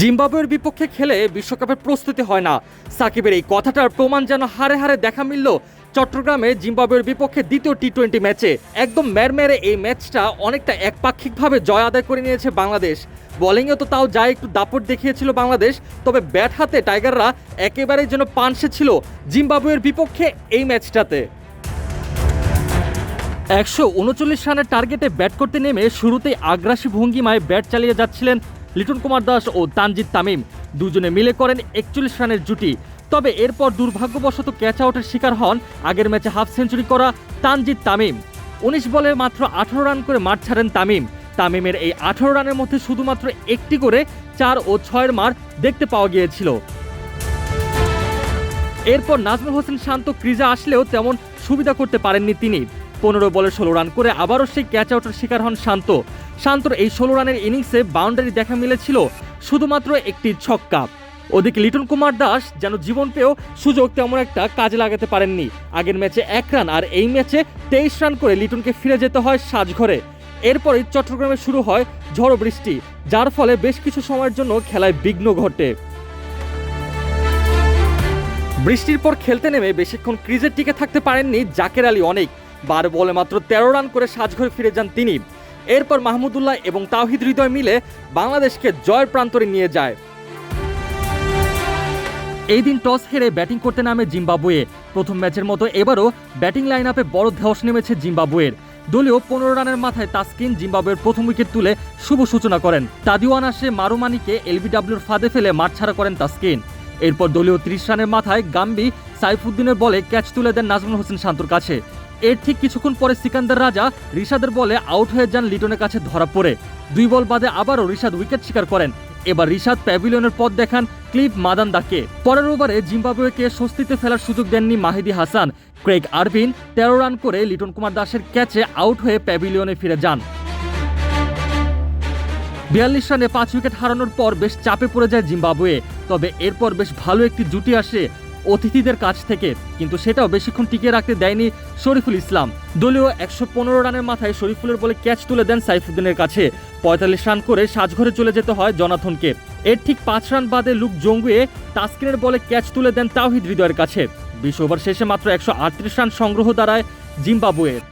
জিম্বাবুয়ের বিপক্ষে খেলে বিশ্বকাপের প্রস্তুতি হয় না। সাকিবের এই কথাটার প্রমাণ যেন হারে হারে দেখা মিলল চট্টগ্রামে জিম্বাবুয়ের বিপক্ষে দ্বিতীয় টি টোয়েন্টি ম্যাচে। একদম ম্যারমেরে এই ম্যাচটা অনেকটা একপাক্ষিকভাবে জয় আদায় করে নিয়েছে বাংলাদেশ। বোলিংয়ে তো তাও যা একটু দাপট দেখিয়েছিল বাংলাদেশ, তবে ব্যাট হাতে টাইগাররা একেবারেই যেন পানসে ছিল জিম্বাবুয়ের বিপক্ষে এই ম্যাচটাতে। একশো উনচল্লিশ রানের টার্গেটে ব্যাট করতে নেমে শুরুতেই আগ্রাসী ভঙ্গিমায় ব্যাট চালিয়ে যাচ্ছিলেন লিটন কুমার দাস ও তানজিদ তামিম দুজনে মিলে করেন একচল্লিশ রানের জুটি। তবে এরপর দুর্ভাগ্যবশত ক্যাচ আউটের শিকার হন আগের ম্যাচে হাফ সেঞ্চুরি করা তানজিদ তামিম। উনিশ বলে মাত্র আঠারো রান করে মাঠ ছাড়েন তামিম। তামিমের এই আঠারো রানের মধ্যে শুধুমাত্র একটি করে চার ও ছয়ের মার দেখতে পাওয়া গিয়েছিল। এরপর নাজমুল হোসেন শান্ত ক্রিজে আসলেও তেমন সুবিধা করতে পারেননি তিনি। পনেরো বলে ষোলো রান করে আবারও সেই ক্যাচ আউটের শিকার হন শান্ত। শান্তর এই ষোলো রানের ইনিংসে বাউন্ডারি দেখা মিলেছিল শুধুমাত্র একটি ছক্কা। ওদিকে লিটন কুমার দাস যেন জীবন পেয়েও সুযোগ তেমন একটা কাজে লাগাতে পারেননি। আগের ম্যাচে এক রান আর এই ম্যাচে তেইশ রান করে লিটনকে ফিরে যেতে হয় সাজঘরে। এরপরই চট্টগ্রামে শুরু হয় ঝড়ো বৃষ্টি, যার ফলে বেশ কিছু সময়ের জন্য খেলায় বিঘ্ন ঘটে। বৃষ্টির পর খেলতে নেমে বেশিক্ষণ ক্রিজের টিকে থাকতে পারেননি জাকের আলী অনেক। বার বলে মাত্র তেরো রান করে সাজঘরে ফিরে যান তিনি। এরপর মাহমুদুল্লাহ এবং তাওহিদ হৃদয় মিলে বাংলাদেশকে জয়ের প্রান্তরে নিয়ে যায়। এই দিন টস হেরে ব্যাটিং করতে নামে জিম্বাবুয়ে। প্রথম ম্যাচের মতো এবারও ব্যাটিং লাইন আপে বড় ধস নেমেছে জিম্বাবুয়ের। দলীয় পনেরো রানের মাথায় তাসকিন জিম্বাবুয়ের প্রথম উইকেট তুলে শুভ সূচনা করেন। তাদিওয়ান আসে মারুমানিকে এলবিডাব্লিউর ফাঁদে ফেলে মাঠ ছাড়া করেন তাসকিন। এরপর দলীয় ত্রিশ রানের মাথায় গাম্বি সাইফুদ্দিনের বলে ক্যাচ তুলে দেন নাজমুল হোসেন শান্তর কাছে। এর ঠিক কিছুক্ষণ পরে সিকান্দার রাজা রিশাদের বলে আউট হয়ে যান লিটনের কাছে ধরা পড়ে। দুই বল বাদে আবারও রিশাদ উইকেট শিকার করেন। এবার রিশাদ প্যাভিলিয়নের পথ দেখান ক্লিপ মাদান্দাকে। পরের ওভারে জিম্বাবুয়েকে স্বস্তিতে ফেলার সুযোগ দেননি মাহিদি হাসান। ক্রেগ আরভিন তেরো রান করে লিটন কুমার দাসের ক্যাচে আউট হয়ে প্যাভিলিয়নে ফিরে যান। বিয়াল্লিশ রানে পাঁচ উইকেট হারানোর পর বেশ চাপে পড়ে যায় জিম্বাবুয়ে। তবে এরপর বেশ ভালো একটি জুটি আসে অতিথিদের কাছ থেকে, কিন্তু সেটাও বেশিক্ষণ টিকিয়ে রাখতে দেয়নি শরীফুল ইসলাম। দলীয় একশো পনেরো রানের মাথায় শরীফুলের বলে ক্যাচ তুলে দেন সাইফুদ্দিনের কাছে। পঁয়তাল্লিশ রান করে সাজঘরে চলে যেতে হয় জনাথনকে। এর ঠিক পাঁচ রান বাদে লুক জঙ্গুয়ে তাস্কিনের বলে ক্যাচ তুলে দেন তাওহিদ হৃদয়ের কাছে। বিশ ওভার শেষে মাত্র একশো আটত্রিশ রান সংগ্রহ দ্বারায় জিম্বাবুয়ের।